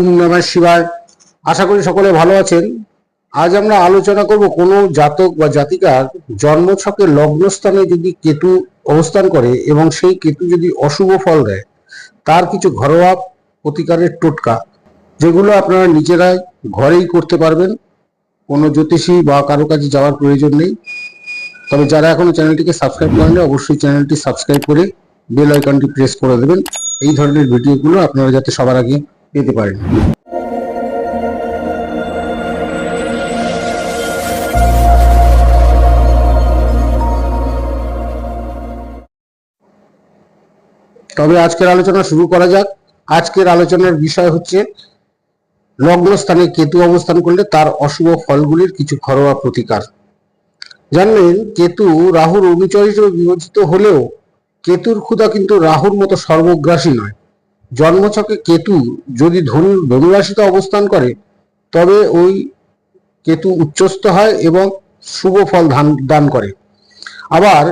ওম নমঃ শিবায়। আশা করি সকলে ভালো আছেন। আজ আমরা আলোচনা করব কোনো জাতক বা জাতিকার জন্মছকে লগ্নস্থানে যদি কেতু অবস্থান করে এবং সেই কেতু যদি অশুভ ফল দেয়, তার কিছু ঘরোয়া প্রতিকারের টোটকা, যেগুলো আপনারা নিজেরাই ঘরেই করতে পারবেন। কোনো জ্যোতিষী বা কারও কাছে যাওয়ার প্রয়োজন নেই। তবে যারা এখনও চ্যানেলটিকে সাবস্ক্রাইব করেনি অবশ্যই চ্যানেলটি সাবস্ক্রাইব করে বেল আইকনটি প্রেস করে দেবেন। এই ধরনের ভিডিওগুলো আপনারা যাতে সবার আগে পেতে পারেন। তবে আজকের আলোচনা শুরু করা যাক। আজকের আলোচনার বিষয় হচ্ছে লগ্নস্থানে কেতু অবস্থান করলে তার অশুভ ফলগুলির কিছু ঘরোয়া প্রতিকার। জানলেন, কেতু রাহুর অনুচর হিসেবে বিবেচিত হলেও, কেতুর ক্ষুদা কিন্তু রাহুর মতো সর্বগ্রাসী নয়। জন্মছকে কেতু যদি ধনু ধনুরাশিতে অবস্থান করে, তবে ওই কেতু উচ্চস্থ হয় এবং শুভ ফল ধান, দান করে। আবার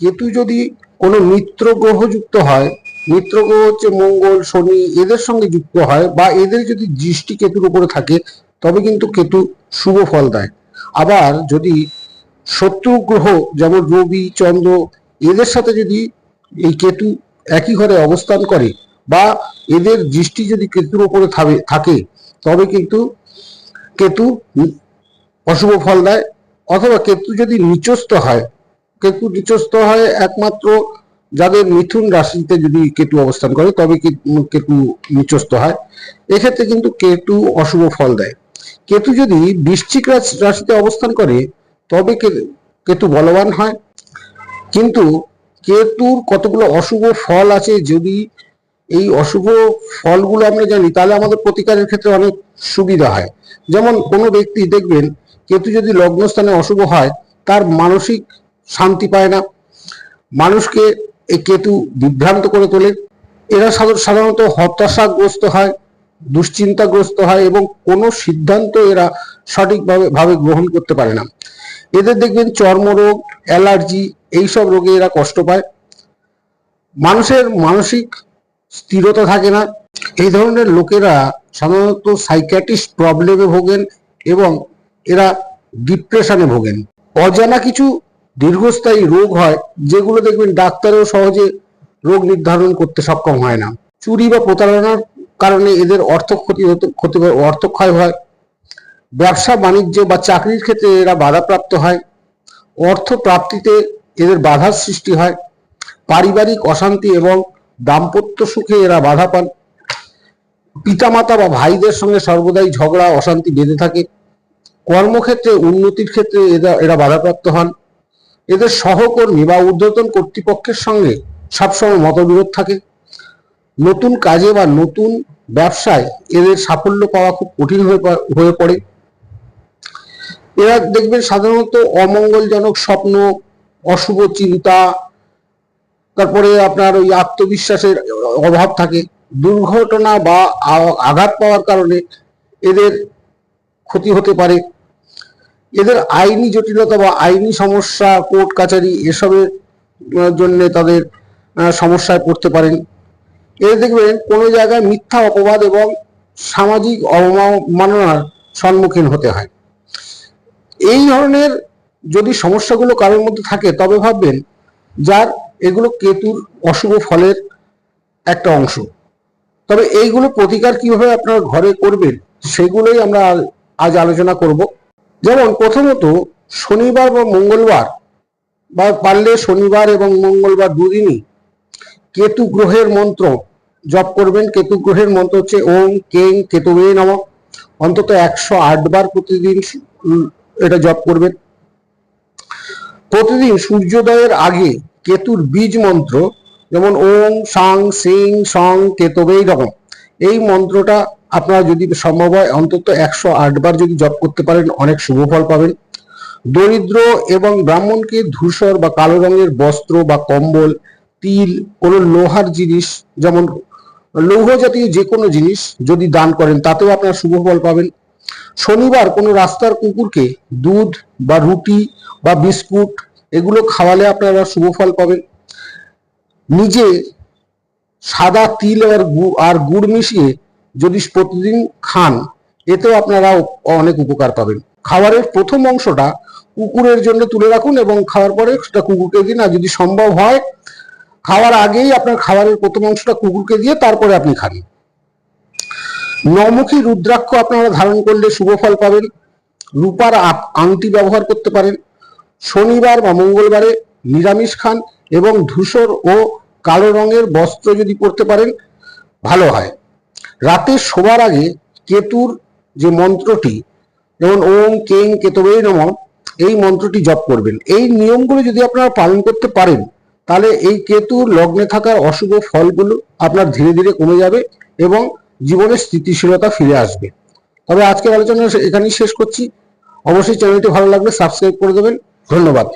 কেতু যদি কোনো মিত্র গ্রহ যুক্ত হয়, মিত্র গ্রহ হচ্ছে মঙ্গল, শনি, এদের সঙ্গে যুক্ত হয় বা এদের যদি দৃষ্টি কেতুর উপরে থাকে, তবে কিন্তু কেতু শুভ ফল দেয়। আবার যদি শত্রু গ্রহ যেমন রবি, চন্দ্র, এদের সাথে যদি এই কেতু একই ঘরে অবস্থান করে বা এদের দৃষ্টি যদি কেতুর ওপরে থাকে, তবে কিন্তু কেতু অশুভ ফল দেয়। অথবা কেতু যদি নিচস্থ হয়, কেতু নিচস্থ হয় একমাত্র যাদের মিথুন রাশিতে যদি কেতু অবস্থান করে, তবে কেতু নিচস্থ হয়। এক্ষেত্রে কিন্তু কেতু অশুভ ফল দেয়। কেতু যদি বৃশ্চিক রাশি- রাশিতে অবস্থান করে, তবে কেতু বলবান হয়। কিন্তু কেতুর কতগুলো অশুভ ফল আছে যদি এই অশুভ ফলগুলো আমরা জানি, তাহলে আমাদের প্রতিকারের ক্ষেত্রে অনেক সুবিধা হয়। যেমন কোনো ব্যক্তি দেখবেন, কেতু যদি লগ্নস্থানে অশুভ হয়, তার মানসিক শান্তি পায় না। মানুষকে এই কেতু বিভ্রান্ত করে তোলে। এরা সাধারণত হতাশাগ্রস্ত হয়, দুশ্চিন্তাগ্রস্ত হয় এবং কোনো সিদ্ধান্ত এরা সঠিকভাবে, ভাবে গ্রহণ করতে পারে না। এদের দেখবেন চর্মরোগ, অ্যালার্জি, এইসব রোগে এরা কষ্ট পায়। মানুষের মানসিক স্থিরতা থাকে না। এই ধরনের লোকেরা সাধারণত সাইকিয়াট্রিস্ট প্রবলেমে ভোগেন এবং এরা ডিপ্রেশনে ভোগেন। অজানা কিছু দীর্ঘস্থায়ী রোগ হয়, যেগুলো দেখবেন ডাক্তারও সহজে রোগ নির্ধারণ করতে সক্ষম হয় না। চুরি বা প্রতারণার কারণে এদের অর্থ ক্ষতি ক্ষতি অর্থক্ষয় হয়। ব্যবসা, বাণিজ্য বা চাকরির ক্ষেত্রে এরা বাধাপ্রাপ্ত হয়। অর্থ প্রাপ্তিতে এদের বাধার সৃষ্টি হয়। পারিবারিক অশান্তি এবং দাম্পত্য সুখে এরা বাধা পান। পিতামাতা বা ভাইদের সঙ্গে সর্বদাই ঝগড়া, অশান্তি বেঁধে থাকে। কর্মক্ষেত্রে, উন্নতির ক্ষেত্রে এরা এরা বাধাপ্রাপ্ত হন। এদের সহকর্মী বা ঊর্ধ্বতন কর্তৃপক্ষের সঙ্গে সবসময় মতবিরোধ থাকে। নতুন কাজে বা নতুন ব্যবসায় এদের সাফল্য পাওয়া খুব কঠিন হয়ে হয়ে পড়ে। এরা দেখবেন সাধারণত অমঙ্গলজনক স্বপ্ন, অশুভ চিন্তা তারপরে আপনার ওই আত্মবিশ্বাসের অভাব থাকে, দুর্ঘটনা বা আঘাত পাওয়ার কারণে এদের ক্ষতি হতে পারে। এদের আইনি জটিলতা বা আইনি সমস্যা কোর্ট কাছারি এসবের জন্য তাদের সমস্যায় পড়তে পারেন। এদের দেখবেন কোনো জায়গায় মিথ্যা অপবাদ এবং সামাজিক অবমাননার সম্মুখীন হতে হয়। এই ধরনের যদি সমস্যাগুলো কারোর মধ্যে থাকে, তবে ভাববেন যার এগুলো কেতুর অশুভ ফলের একটা অংশ। তবে এইগুলো প্রতিকার কীভাবে আপনারা ঘরে করবেন, সেগুলোই আমরা আজ আলোচনা করব। যেমন প্রথমত, শনিবার বা মঙ্গলবার, বা পারলে শনিবার এবং মঙ্গলবার দুদিনই কেতু গ্রহের মন্ত্র জপ করবেন। কেতু গ্রহের মন্ত্র হচ্ছে ওম কেং কেতুবে নম। অন্তত একশো আট বার প্রতিদিন এটা জপ করবেন। প্রতিদিন সূর্যোদয়ের আগে কেতুর বীজ মন্ত্র, যেমন ওম সাং, সিং, সং কেতবেই নম এই মন্ত্রটা আপনারা যদি সম্ভব হয় অন্তত একশো আট বার যদি জপ করতে পারেন, অনেক শুভ ফল পাবেন। দরিদ্র এবং ব্রাহ্মণকে ধূসর বা কালো রঙের বস্ত্র বা কম্বল, তিল, কোনো লোহার জিনিস, যেমন লৌহ জাতীয় যে কোনো জিনিস যদি দান করেন, তাতেও আপনারা শুভ ফল পাবেন। শনিবার কোনো রাস্তার কুকুরকে দুধ বা রুটি বা বিস্কুট এগুলো খাওয়ালে আপনারা শুভ ফল পাবেন। নিজে সাদা তিল আর আর গুড় মিশিয়ে যদি প্রতিদিন খান, এতেও আপনারা অনেক উপকার পাবেন। খাবারের প্রথম অংশটা কুকুরের জন্য তুলে রাখুন এবং খাওয়ার পরে সেটা কুকুরকে দিন, আর যদি সম্ভব হয়, খাওয়ার আগেই আপনার খাবারের প্রথম অংশটা কুকুরকে দিয়ে তারপরে আপনি খান। নমুখী রুদ্রাক্ষ আপনারা ধারণ করলে শুভ ফল পাবেন। রূপার আংটি ব্যবহার করতে পারেন। শনিবার বা মঙ্গলবারে নিরামিষ খান এবং ধূসর ও কালো রঙের বস্ত্র যদি পরতে পারেন, ভালো হয়। রাতে শোবার আগে কেতুর যে মন্ত্রটি, যেমন ওম কেং কেতবে নম, এই মন্ত্রটি জপ করবেন। এই নিয়মগুলো যদি আপনারা পালন করতে পারেন, তাহলে এই কেতুর লগ্নে থাকার অশুভ ফলগুলো আপনার ধীরে ধীরে কমে যাবে এবং জীবনের স্থিতিশীলতা ফিরে আসবে। তবে আজকের আলোচনা এখানেই শেষ করছি। অবশ্যই চ্যানেলটি ভালো লাগলে সাবস্ক্রাইব করে দেবেন। ধন্যবাদ।